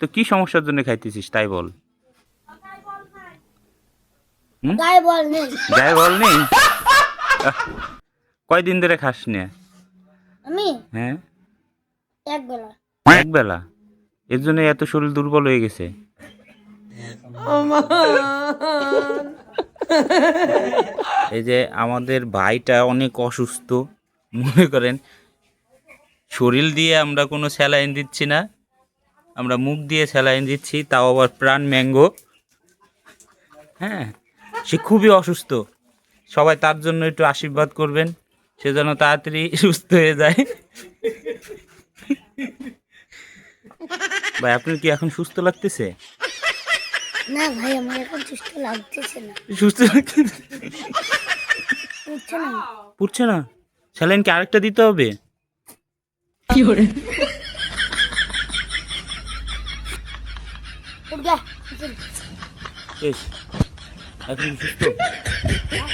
তো কি সমস্যার জন্য খাইতেছিস? তাই বল। গায়ে বল নেই গায়ে বল নেই কয়দিন ধরে খাস না? আমি? হ্যাঁ। এক বেলা এক বেলা এর জন্য এত শরীর দুর্বল হয়ে গেছে। এই যে আমাদের ভাইটা অনেক অসুস্থ মনে করেন শরীর দিয়ে আমরা কোনো স্যালাইন দিচ্ছি না। আমরা মুখ দিয়ে স্যালাইন দিচ্ছি তাও আবার প্রাণ ম্যাঙ্গো। হ্যাঁ সে খুবই অসুস্থ। সবাই তার জন্য একটু আশীর্বাদ করবেন সে যেন তাড়াতাড়ি সুস্থ হয়ে যায়। ভাই আপনার কি এখন সুস্থ লাগতেছে? না ভাই আমার এখন সুস্থ লাগতেছে না। সুস্থ লাগতেছে? বুঝছ না। পুড়ছে না? স্যালাইন কি আরেকটা দিতে হবে? উঠ যা বেশ এখন কি সুস্থ যা।